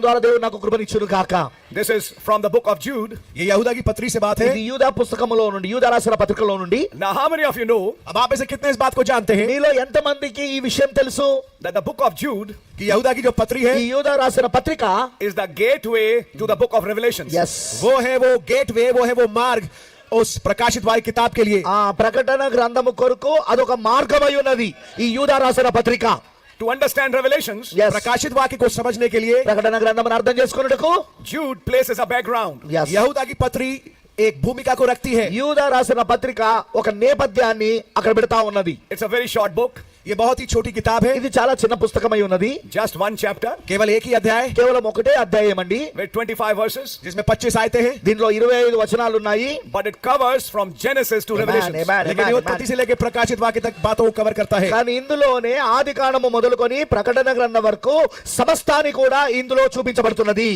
ద్వారా దేవుడు నాకు కృపనిచ్చును కాక This is from the book of Jude. ये यहूदा की पत्री से बात है ఇది యూదా పుస్తకములో నుండి యూదా రాసిన పత్రికలో నుండి Now, how many of you know अब आप में से कितने इस बात को जानते हैं మీలో ఎంత మందికి ఈ విషయం తెలుసు that the book of Jude कि यहूदा की जो पत्री है ఈ యూదా రాసిన పత్రిక is the gateway to the book of Revelations? Yes वो है वो गेट वे वो है वो मार्ग उस प्रकाशित वायु किताब के लिए ఆ ప్రకటన గ్రంథము కొరకు అదొక మార్గమై ఉన్నది ఈ యూదా రాసిన పత్రిక To understand Revelations, Yes. प्रकाशित वाक्य को समझने के लिए ప్రకటన గ్రంథమును అర్థం చేసుకున్నట్టుకు Jude places a background. Yes. यहूदा की पत्री एक भूमिका को रखती है యూదా రాసిన పత్రిక ఒక నేపథ్యాన్ని అక్కడ పెడతా ఉన్నది It's a very short book, ये बहुत ही छोटी किताब है ఇది చాలా చిన్న పుస్తకమై ఉన్నది just one chapter केवल एक ही अध्याय కేవలం ఒకటే అధ్యాయం అండి with 25 verses, जिसमें 25 आयते हैं దీనిలో ఇరవై ఐదు వచనాలు ఉన్నాయి but it covers from Genesis to Amen, Revelations. amen. लेकिन ये उत्पत्ति से लेकर प्रकाशित वाक्य तक बातों को कवर करता है కానీ ఇందులోనే ఆది కాండము మొదలుకొని ప్రకటన గ్రంథం వరకు సమస్తాన్ని కూడా ఇందులో చూపించబడుతున్నది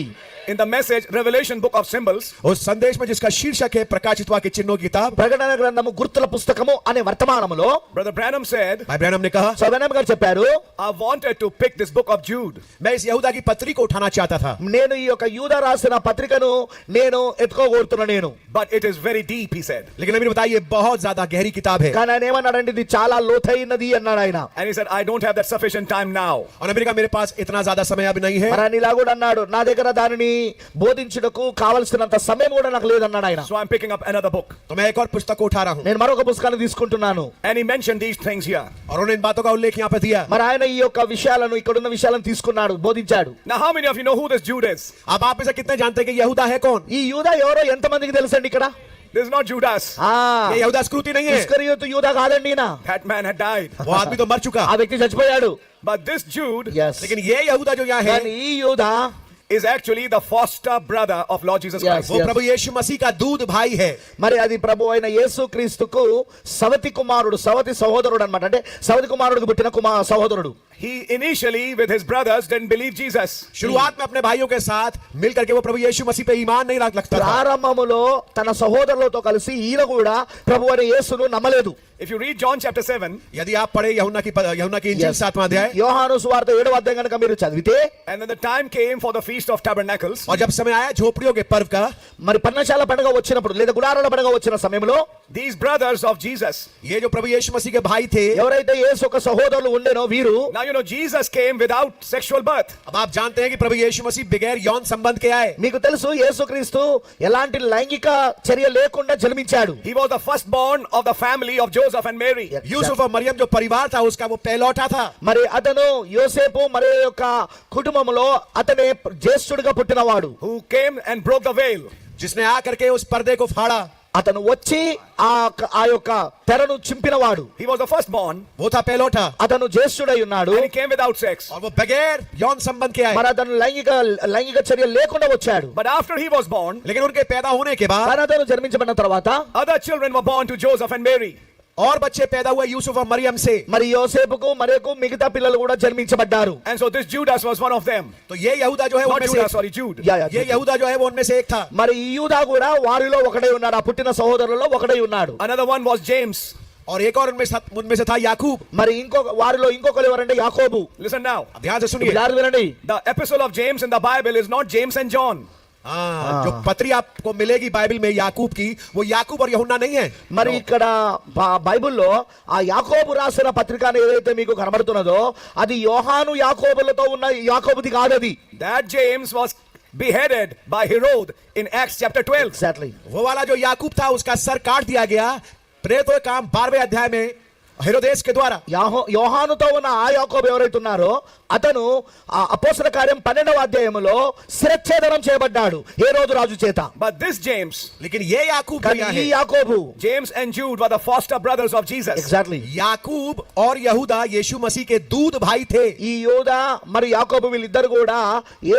In the message, Revelation book of symbols, उस संदेश में जिसका शीर्षक है प्रकाशित वाक्य चिन्हों की किताब ప్రకటన గ్రంథము గుర్తుల పుస్తకము అనే వర్తమానములో Brother Branham said, भाई ब्रैनम ने कहा సవనం గారు చెప్పారు I wanted to pick this book of Jude मैं इस यहूदा की पत्री को उठाना चाहता था నేను ఈ యొక్క యూద రాసిన పత్రికను నేను ఎత్తుకోగోరుతున్నా నేను but it is very deep, he said. लेकिन अभी बताइए बहुत ज्यादा गहरी किताब है కానీ ఆయన ఏమన్నాడంటే ఇది చాలా లోతైనది అన్నాడు ఆయన And he said, I don't have that sufficient time now. और अमेरिका मेरे पास इतना ज्यादा समय अब नहीं है మరి ఆయన ఇలా కూడా అన్నాడు నా దగ్గర దానిని బోధించుటకు కావలసినంత సమయం కూడా నాకు లేదన్నాడు ఆయన So I'm picking up another book. तो मैं एक और पुस्तक को उठा रहा हूँ నేను మరొక పుస్తకాన్ని తీసుకుంటున్నాను And he mentioned these things here. और उन्होंने इन बातों का उल्लेख यहाँ पे दिया మరి ఆయన ఈ యొక్క విషయాలను ఇక్కడున్న విషయాలను తీసుకున్నాడు బోధించాడు Now, how many of you know who this Jude is? अब आप इसे कितने जानते हैं कि यहूदा है कौन ఈ యూదా ఎవరో ఎంత మందికి తెలుసండి ఇక్కడ This is not Judas. ఆ ये यहूदा स्क्रूति नहीं है ఇస్కరియోతు యూదా కాదండి ఈయన That man had died. वो आदमी तो मर चुका ఆ వ్యక్తి చచ్చిపోయాడు But this Jude लेकिन ये यहूदा जो यहाँ కానీ है ఈ యూదా is actually the foster brother of Lord Jesus Yes. Christ. वो प्रभु यीशु मसीह का दूध भाई है మరి అది ప్రభు అయిన యేసు క్రీస్తుకు సవతి కుమారుడు సవతి సహోదరుడు అన్నమాట అంటే సవతి కుమారుడికి పుట్టిన కుమార్ సహోదరుడు He initially, with his brothers, didn't believe Jesus. शुरुआत में अपने भाइयों के साथ मिल करके वो प्रभु यीशु मसीह पे ईमान नहीं रख लगता था ప్రారంభములో తన సహోదరులతో కలిసి ఈయన కూడా ప్రభు అయిన యేసును నమ్మలేదు If you read John chapter 7, यदि आप पढ़े यहुना की यहुना की इंजील सातवां अध्याय యోహాను సువార్త ఏడవ అధ్యాయం కనుక మీరు చదివితే and when the time came for the Feast of Tabernacles, और जब समय आया झोपड़ियों के पर्व का మరి పర్ణశాల పండుగ వచ్చినప్పుడు లేదా గుడారాల పండుగ వచ్చిన సమయంలో these brothers of Jesus, ये जो प्रभु यीशु मसीह के भाई थे ఎవరైతే యేసు ఒక సహోదరులు ఉండేనో వీరు now you know Jesus came without sexual birth. अब आप जानते हैं कि प्रभु यीशु मसीह बगैर यौन संबंध के आए మీకు తెలుసు యేసుక్రీస్తు ఎలాంటి లైంగిక చర్య లేకుండా జన్మించాడు He was the firstborn of the family of Joseph and Mary. Yusuf और मरियम जो परिवार था उसका वो पहलौठा था మరి అతను యోసేపు మరి యొక్క కుటుంబంలో అతనే జ్యేష్ఠుడిగా పుట్టినవాడు who came and broke the veil. जिसने आकर के उस पर्दे को फाड़ा అతను వచ్చి ఆ ఆ యొక్క తెరను చింపినవాడు. He was the first born బోతా పేలోట. అతను జ్యేష్ఠుడై ఉన్నాడు. He came without sex or బగైర్ యౌన్ సంబంధ్ కే మరి అతను లైంగిక లైంగిక చర్య లేకుండా వచ్చాడు. But after he was born లేకిన్ ఉన్కే పేదా హోనే కే బాద్ అతను జన్మించబడిన తర్వాత other children were born to Joseph and Mary और बच्चे पैदा हुए यूसुफ और मरियम से మరి యోసేపుకు మరియకు మిగతా పిల్లలు కూడా జన్మించబడ్డారు And so this Judas was one of them. तो ये यहूदा जो है Not उनमें से Judas, sorry, Jude. Yeah, yeah, ये यहूदा जो है वो उनमें से एक था మరి ఈ యూదా కూడా వారిలో ఒకడై ఉన్నాడు ఆ పుట్టిన సహోదరులలో ఒకడై ఉన్నాడు Another one was James. और एक और उनमें से- उनमें से था याकूब మరి ఇంకొక వారిలో ఇంకొకరు ఎవరంటే యాకోబు Listen now. अब ध्यान से सुनिए జాగ్రత్త వినండి The epistle of James in the Bible is not James and John. हाँ, जो पत्री आपको मिलेगी बाइबल में याकूब की वो याकूब और यहुन्ना नहीं है మరి ఇక్కడ బా- బైబిల్లో ఆ యాకోబు రాసిన పత్రిక అని ఏదైతే మీకు కనబడుతున్నదో అది యోహాను యాకోబులతో ఉన్న యాకోబుది కాదు అది That James was beheaded by Herod in Acts chapter 12. Exactly वो वाला जो याकूब था उसका सर काट दिया गया प्रेरितों के काम बारहवें अध्याय में हेरोदेस के द्वारा యాహో యోహానుతో ఉన్న ఆ యాకోబు ఎవరైతే ఉన్నారో అతను ఆ అపోసల కార్యం పన్నెండవ అధ్యాయములో శిరచ్ఛేదనం చేయబడ్డాడు ఏ రోజు రాజు చేత But this James, लेकिन ये याकूब जो కానీ यहाँ ఈ है యాకోబు James and Jude were the foster brothers of Jesus. Exactly याकूब और यहूदा यीशु मसीह के दूध भाई थे ఈ యోధ మరి యాకోబు వీళ్ళిద్దరు కూడా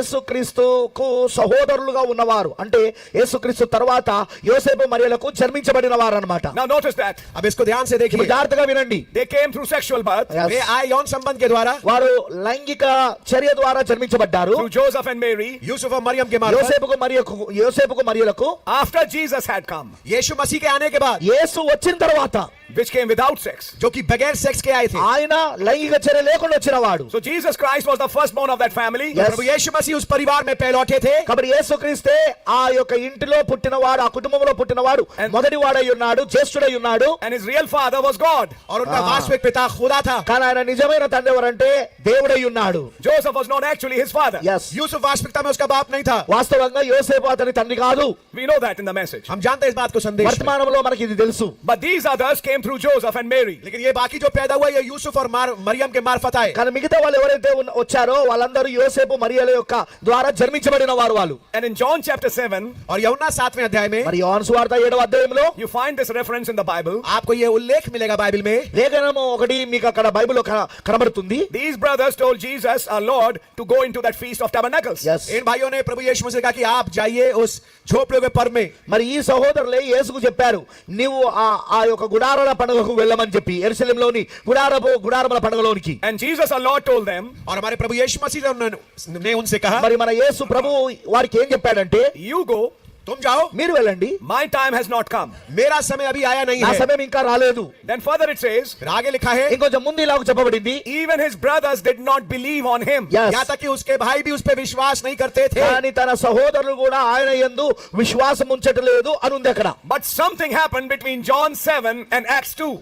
యేసుక్రీస్తుకు సహోదరులుగా ఉన్నవారు అంటే యేసుక్రీస్తు తర్వాత యోసేపు మరియలకు జన్మించబడిన వారు అనమాట Now notice that अब इसको ध्यान से देखिए జాగ్రత్తగా వినండి they came through sexual birth Yes. वे आए यौन संबंध के द्वारा వారు లైంగిక లైంగిక చర్య ద్వారా జన్మించబడ్డారు జోసెఫ్ అండ్ మేరీ యూసుఫ్ మరియం కే మార్ఫత్ యోసేపుకు మరియుకు యోసేపుకు మరియులకు ఆఫ్టర్ జీసస్ హ్యాడ్ కమ్ యేసు మసీహ్ కే ఆనే కే బాద్ యేసు వచ్చిన తర్వాత which came without sex. जो कि बगैर सेक्स के आए थे ఆయన లైంగిక చర్య లేకుండా వచ్చిన వాడు So Jesus Christ was the firstborn of that family. Yes. प्रभु यीशु मसीह उस परिवार में पहलौठे थे కాబట్టి యేసుక్రీస్తే ఆ యొక్క ఇంటిలో పుట్టినవాడు ఆ కుటుంబంలో పుట్టినవాడు And- మొదటి వాడై ఉన్నాడు జ్యేష్ఠుడై ఉన్నాడు And his real father was God. और उनका हाँ। वास्तविक पिता खुदा था కానీ ఆయన నిజమైన తండ్రి ఎవరంటే దేవుడై ఉన్నాడు Joseph was not actually his father. Yes Yusuf वास्तविकता में उसका बाप नहीं था వాస్తవంగా యోసేపు అతని తండ్రి కాదు We know that in the message. हम जानते हैं इस बात को संदेश में। వర్తమానంలో మనకి ఇది తెలుసు But these others came through Joseph and Mary. लेकिन ये बाकी जो पैदा हुआ ये यूसुफ और मार, मरियम के मार्फत आए కానీ మిగతా వాళ్ళు ఎవరైతే ఉన్న- వచ్చారో వాళ్ళందరూ యోసేపు మరియల యొక్క ద్వారా జన్మించబడిన వారు వాళ్ళు And in John chapter 7, और यमुना सातवें अध्याय में మరి యోహాను సువార్త ఏడవ అధ్యాయంలో you find this reference in the Bible. आपको ये उल्लेख मिलेगा बाइबल में లేఖనము ఒకటి మీకు అక్కడ బైబిల్లో కన- కనబడుతుంది These brothers told Jesus, our Lord, to go into that feast of tabernacles. Yes इन भाइयों ने प्रभु यीशु मसीह से कहा कि आप जाइए उस झोपड़े के पर्व में మరి ఈ సహోదరులే యేసుకు చెప్పారు నీవు ఆ ఆ యొక్క గుడారాల పండుగకు వెళ్ళమని చెప్పి ఎరుసలేంలోని గుడారపు గుడారముల పండుగలోనికి And Jesus, our Lord, told them, और हमारे प्रभु यीशु मसीह ने उन्होंने- ने उनसे कहा మరి మన యేసు ప్రభు వారికి ఏం చెప్పాడంటే You go, तुम जाओ మీరు వెళ్ళండి my time has not come. मेरा समय अभी आया नहीं నా है సమయం ఇంకా రాలేదు Then further it says, फिर आगे लिखा है ఇంకొంచెం ముందు ఇలాగ చెప్పబడింది even his brothers did not believe on him. Yes. यहाँ तक कि उसके भाई भी उस पर विश्वास नहीं करते थे కానీ తన సహోదరులు కూడా ఆయన యందు విశ్వాసం ఉంచట్లేదు అని ఉంది అక్కడ But something happened between John 7 and Acts 2.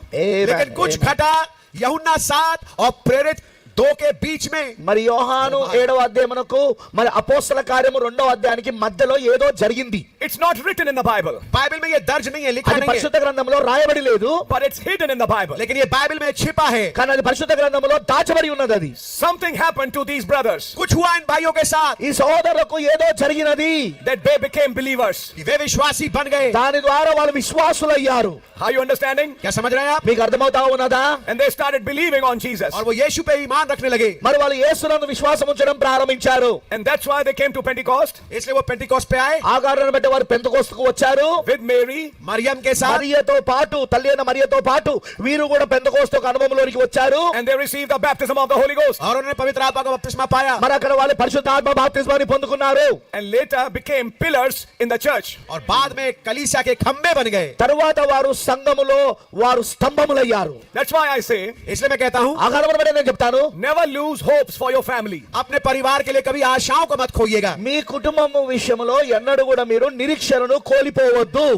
लेकिन कुछ घटा यहुन्ना सात और प्रेरित दो के बीच में మరి యోహాను ఏడవ అధ్యాయమునకు మరి అపోస్తల కార్యము రెండవ అధ్యాయానికి మధ్యలో ఏదో జరిగింది It's not written in the Bible, Bible में ये दर्ज नहीं है लिखा అది नहीं है పరిశుద్ధ గ్రంథంలో రాయబడి లేదు but it's hidden in the Bible. लेकिन ये बाइबल में छिपा है కానీ అది పరిశుద్ధ గ్రంథంలో దాచబడి ఉన్నది అది Something happened to these brothers कुछ हुआ इन भाइयों के साथ ఈ సహోదరులకు ఏదో జరిగినది that they became believers. कि वे विश्वासी बन गए దాని ద్వారా వాళ్ళు విశ్వాసులయ్యారు Are you understanding? क्या समझ रहे हैं आप మీకు అర్థమవుతా ఉన్నదా And they started believing on Jesus. और वो यीशु पे ईमान रखने लगे మరి వాళ్ళు యేసునందు విశ్వాసం ఉంచడం ప్రారంభించారు And that's why they came to Pentecost इसलिए वो पेंटिकॉस्ट पे आए ఆ కారణాన్ని బట్టి వారు పెంతకోస్తుకు వచ్చారు with Mary मरियम के साथ మరియతో పాటు తల్లి అయిన మరియతో పాటు వీరు కూడా పెంతకోస్తు అనుభవంలోనికి వచ్చారు and they received the baptism of the Holy Ghost और उन्होंने पवित्र आत्मा का बपतिस्मा पाया మరి అక్కడ వాళ్ళు పరిశుద్ధాత్మ బాప్తిస్మాన్ని పొందుకున్నారు and later became pillars in the church. और बाद में कलीसिया के खंबे बन गए తరువాత వారు సంఘములో వారు స్తంభములయ్యారు That's why I say इसलिए मैं कहता हूँ ఆ కారణం బట్టి నేను చెప్తాను never lose hopes for your family. अपने परिवार के लिए कभी आशाओं को मत खोइएगा మీ కుటుంబం విషయంలో ఎన్నడూ కూడా మీరు నిరీక్షణను కోల్పోవద్దు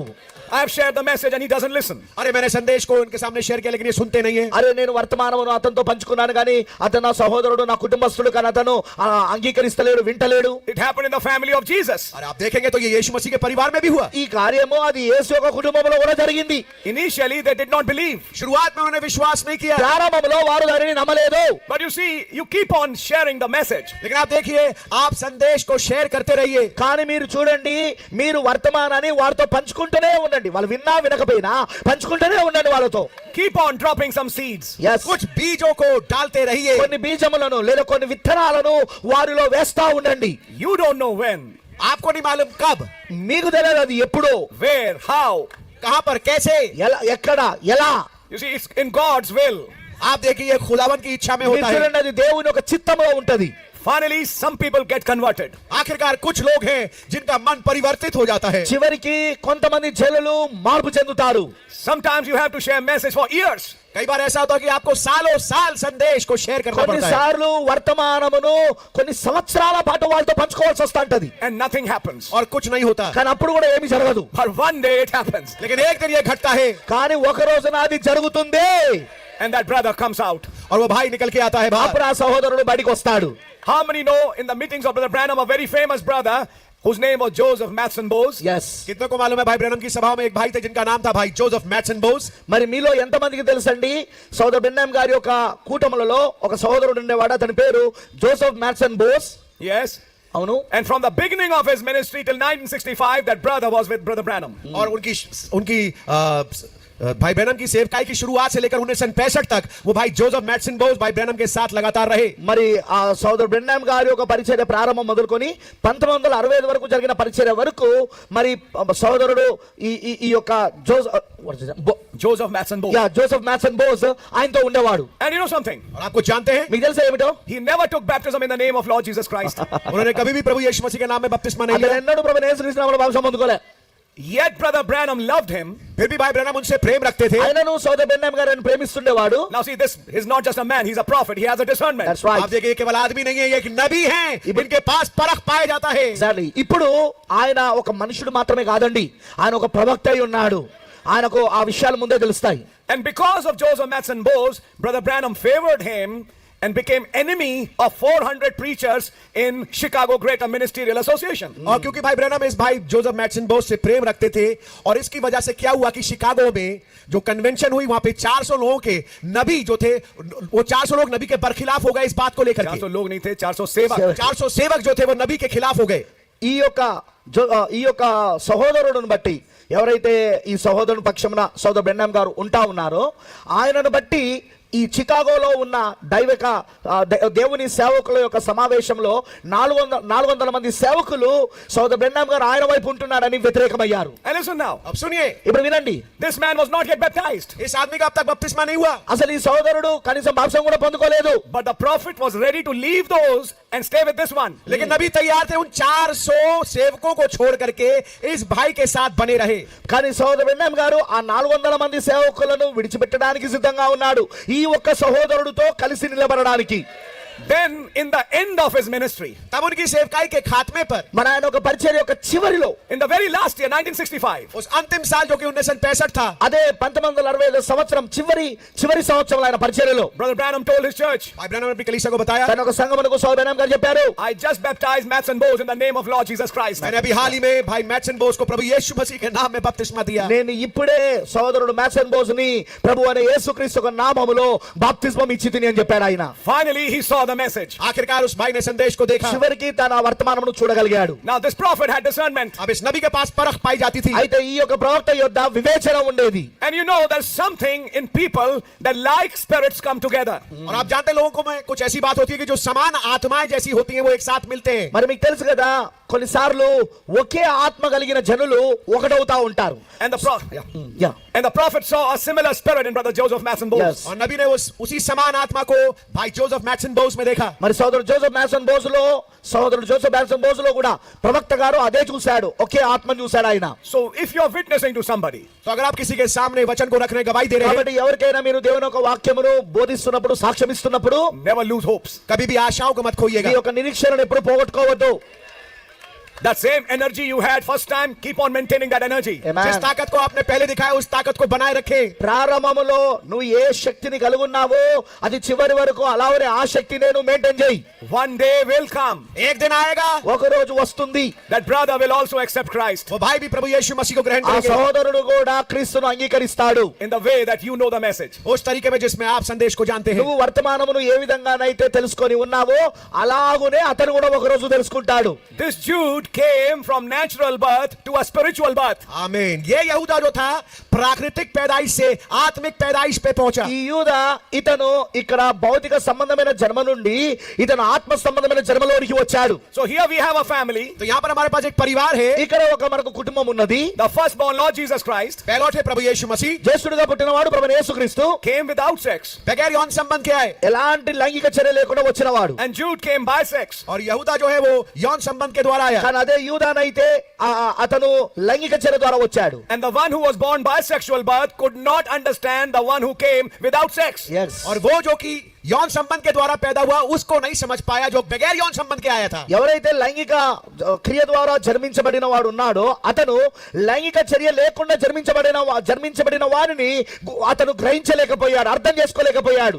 I have shared the message and he doesn't listen. अरे मैंने संदेश को उनके सामने शेयर किया लेकिन ये सुनते नहीं है అరే నేను వర్తమానమును అతనితో పంచుకున్నాను కానీ అతను నా సహోదరుడు నా కుటుంబస్తుడు కానీ అతను ఆ, అంగీకరిస్తలేడు వింటలేడు It happened in the family of Jesus. और आप देखेंगे तो ये यीशु मसीह के परिवार में भी हुआ ఈ కార్యము అది యేసు యొక్క కుటుంబంలో కూడా జరిగింది Initially, they did not believe. शुरुआत में उन्होंने विश्वास नहीं किया ప్రారంభంలో వారు దానిని నమ్మలేదు But you see, you keep on sharing the message. लेकिन आप देखिए आप संदेश को शेयर करते रहिए కానీ మీరు చూడండి మీరు వర్తమానాన్ని వారితో పంచుకుంటూనే ఉండండి వాళ్ళు విన్నా వినకపోయినా పంచుకుంటూనే ఉండండి వాళ్ళతో Keep on dropping some seeds. Yes. कुछ बीजों को डालते रहिए కొన్ని బీజములను లేదా కొన్ని విత్తనాలను వారిలో వేస్తా ఉండండి You don't know when, आपको नहीं मालूम कब మీకు తెలియదు అది ఎప్పుడో where, how. कहां पर कैसे ఎలా ఎక్కడ ఎలా You see, it's in God's will. आप देखिए ये खुदावन की इच्छा में మీరు होता है చూడండి అది దేవుని ఒక చిత్తంలో ఉంటది Finally some people get converted ఆఖరికార్ కుచ్ లోగ్ హే జిన్కా మన్ పరివర్తిత్ హో జాతా హై చివరికి కొంతమంది జనులు మార్పు చెందుతారు. Sometimes you have to share message for years కై బార్ ఐసా హోతా హై కి ఆప్కో సాలో సాల్ సందేశ్ కో షేర్ కర్నా పడతా హై కొన్నిసార్లు వర్తమానమును కొన్ని సంవత్సరాల పాటు వాళ్ళతో పంచుకోవాల్సి వస్తుంటది. అండ్ నథింగ్ హ్యాపెన్స్ ఆర్ కుచ్ నహీ హోతా కానీ అప్పుడు కూడా ఏమీ జరగదు. For one day it happens లేకిన్ ఏక్ దిన్ యే ఘట్తా హై కానీ ఒక రోజున అది జరుగుతుంది. And that brother comes out or వో భాయ్ నికల్ కే ఆతా హై బాపరా సహోదరుడు బయటికి వస్తాడు. How many know in the meetings of Brother Branham, a very famous brother whose name was Joseph Matson Bose? Yes कितनों को मालूम है भाई ब्रैनम की सभा में एक भाई थे जिनका नाम था भाई जोसेफ मैटसन बोस మరి మీలో ఎంతమందికి తెలుసండి సోదరు బెన్నాం గారి యొక్క కూటములలో ఒక సహోదరుడు ఉండేవాడు అతని పేరు జోసెఫ్ మ్యాట్సన్ బోస్ Yes. అవును And from the beginning of his ministry till 1965, that brother was with Brother Branham. और उनकी उनकी आ, आ, भाई ब्रैनम की सेवकाई की शुरुआत से लेकर उन्नीस पैंसठ तक वो भाई जोसेफ मैटसन बोस भाई ब्रैनम के साथ लगातार रहे మరి ఆ సోదరు బ్రెన్నాం గారి యొక్క పరిచర్య ప్రారంభం మొదలుకొని పంతొమ్మిది వందల అరవై ఐదు వరకు జరిగిన పరిచర్య వరకు మరి సోదరుడు ఈ ఈ- ఈ యొక్క జోస్ what is it? బో- Joseph Matson Bose. Yeah Joseph Matson Bose ఆయనతో ఉండేవాడు And you know something? और आपको जानते हैं మీకు తెలుసా ఏమిటో He never took baptism in the name of Lord Jesus Christ. उन्होंने कभी भी प्रभु यीशु मसीह के नाम में बपतिस्मा नहीं అతను लिया ఎన్నడూ ప్రభు యేసుక్రీస్తు నామములో బాప్తిసం పొందుకోలే Yet Brother Branham loved him. फिर भी भाई ब्रैनम उनसे प्रेम रखते थे ఆయనను సోదర బెన్నం గారిని ప్రేమిస్తుండేవాడు Now see, this is not just a man, he's a prophet, he has a discernment. That's right आप देखिए ये केवल आदमी नहीं है ये एक नबी हैं इनके पास परख पाया जाता है ఎగ్జాక్ట్లీ ఇప్పుడు ఆయన ఒక మనుషుడు మాత్రమే కాదండి ఆయన ఒక ప్రవక్త అయి ఉన్నాడు ఆయనకు ఆ విషయాలు ముందే తెలుస్తాయి And because of Joseph Matson Bose, Brother Branham favored him and became enemy of 400 preachers in Chicago Greater Ministerial Association. और क्योंकि भाई ब्रैनम इस भाई जोसेफ मैटसन बोस से प्रेम रखते थे और इसकी वजह से क्या हुआ कि शिकागो में जो कन्वेंशन हुई वहां पे 400 लोगों के नबी जो थे वो 400 लोग नबी के बरखिलाफ हो गए इस बात को लेकर के 400 लोग नहीं थे 400 सेवक सेवक। 400 सेवक जो थे वो नबी के खिलाफ हो गए ఈ యొక్క జో- ఆ, ఈ యొక్క సహోదరుడును బట్టి ఎవరైతే ఈ సహోదరుని పక్షమున సోదరు బెన్నం గారు ఉంటా ఉన్నారో ఆయనను బట్టి ఈ చికాగోలో ఉన్న దైవిక ఆ, దే- దేవుని సేవకుల యొక్క సమావేశంలో నాలుగు వందల నాలుగు వందల మంది సేవకులు సోదరు బెన్నం గారు ఆయన వైపు ఉంటున్నాడని వ్యతిరేకమయ్యారు And listen now, अब सुनिए ఇప్పుడు వినండి this man was not yet baptized, इस आदमी का अब तक बपतिस्मा नहीं हुआ అసలు ఈ సోదరుడు కనీసం మాంసం కూడా పొందుకోలేదు but the prophet was ready to leave those and stay with this one. लेकिन नबी तैयार थे उन 400 सेवकों को छोड़ करके इस भाई के साथ बने रहे కానీ సోదరు బెన్నం గారు ఆ నాలుగు వందల మంది సేవకులను విడిచిపెట్టడానికి సిద్ధంగా ఉన్నాడు ఈ ఒక్క సహోదరుడితో కలిసి నిలబడడానికి. Then, in the end of his ministry, तब उनकी सेवकाई के खात्मे पर మన ఆయన ఒక పరిచర్య యొక్క చివరిలో in the very last year, 1965, उस अंतिम साल जो कि उन्नीस था అదే పంతొమ్మిది వందల అరవై ఐదు సంవత్సరం చివరి చివరి సంవత్సరం ఆయన పరిచర్యలో Brother Branham told his church, भाई ब्रैनम ने अपनी कलीसिया को बताया తన ఒక సంగమనకు సోదరం గారు చెప్పారు I just baptized Matson Bose in the name of Lord Jesus Christ. मैंने अभी हाल ही में भाई मैटसन बोस को प्रभु यीशु मसीह के नाम में बपतिस्मा दिया నేను ఇప్పుడే సోదరుడు మ్యాసన్ బోస్ ని ప్రభు అనే యేసుక్రీస్తు ఒక నామములో బాప్తిస్మం ఇచ్చి తిని అని చెప్పాడు ఆయన Finally, he saw the message. आखिरकार उस भाई ने संदेश को देखा చివరికి తన వర్తమానమును చూడగలిగాడు Now, this prophet had discernment. अब इस नबी के पास परख पाई जाती थी అయితే ఈ యొక్క ప్రవక్త యొద్ద వివేచన ఉండేది And you know, there's something in people that like spirits come together. और आप जानते हैं, लोगों को में कुछ ऐसी बात होती है कि जो समान आत्माएं जैसी होती हैं वो एक साथ मिलते हैं మరి మీకు తెలుసు కదా కొన్నిసార్లు ఒకే ఆత్మ కలిగిన జనులు ఒకటవుతా ఉంటారు And the, pro- yeah. Yeah and the prophet saw a similar spirit in Brother Joseph Matson Bose. Yes. और नबी ने उस उसी समान आत्मा को भाई जोसेफ मैटसन बोस में देखा మరి సోదరుడు జోసెఫ్ మ్యాసన్ బోసులో సోదరుడు జోసెఫ్ మ్యాసన్ బోసులో కూడా ప్రవక్త గారు అదే చూశాడు ఒకే ఆత్మను చూశాడు ఆయన So, if you're witnessing to somebody, तो अगर आप किसी के सामने वचन को रखने गवाही दे रहे हैं కాబట్టి ఎవరికైనా మీరు దేవుని యొక్క వాక్యమును బోధిస్తున్నప్పుడు సాక్ష్యం ఇస్తున్నప్పుడు never lose hopes. कभी भी आशाओं को मत खोइएगा మీ యొక్క నిరీక్షణను ఎప్పుడు పోగొట్టుకోవద్దు That same energy you had first time, keep on maintaining that energy. Amen. जिस ताकत को आपने पहले दिखाया उस ताकत को बनाए रखे ప్రారంభములో నువ్వు ఏ శక్తిని కలుగున్నావో అది చివరి వరకు అలానే ఆ శక్తి నేను మెయింటైన్ చేయి One day will come. एक दिन आएगा ఒక రోజు వస్తుంది That brother will also accept Christ वो भाई भी प्रभु यीशु मसीह को ग्रहण ఆ करेंगे సహోదరుడు కూడా క్రీస్తును అంగీకరిస్తాడు in the way that you know the message. उस तरीके में जिसमें आप संदेश को जानते हैं నువ్వు వర్తమానమును ఏ విధంగానైతే తెలుసుకొని ఉన్నావో అలాగునే అతను కూడా ఒక రోజు తెలుసుకుంటాడు This Jude came from natural birth to a spiritual birth. आमीन ये यहूदा जो था प्राकृतिक पैदाइश से आत्मिक पैदाइश पे पहुंचा ఈ యూద ఇతను ఇక్కడ భౌతిక సంబంధమైన జన్మ నుండి ఇతను ఆత్మ సంబంధమైన జన్మలోనికి వచ్చాడు So here we have a family. तो यहाँ पर हमारे पास एक परिवार है ఇక్కడ ఒక మనకు కుటుంబం ఉన్నది The firstborn Lord Jesus Christ पहलौठे प्रभु यीशु मसीह జ్యేష్ఠుడిగా పుట్టినవాడు ప్రభు యేసుక్రీస్తు came without sex. बगैर यौन संबंध के आए ఎలాంటి లైంగిక చర్య లేకుండా వచ్చినవాడు And Jude came by sex. और यहूदा जो है वो यौन संबंध के द्वारा आया కానీ అదే యూదానైతే ఆ- ఆ- అతను లైంగిక చర్య ద్వారా వచ్చాడు And the one who was born by sexual birth could not understand the one who came without sex. और वो जो कि यौन संबंध के द्वारा पैदा हुआ उसको नहीं समझ पाया जो बगैर यौन संबंध के आया था ఎవరైతే లైంగిక ఆ, క్రియ ద్వారా జన్మించబడిన వాడు ఉన్నాడో అతను లైంగిక చర్య లేకుండా జన్మించబడిన వా- జన్మించబడిన వారిని గు- అతను గ్రహించలేకపోయాడు అర్థం చేసుకోలేకపోయాడు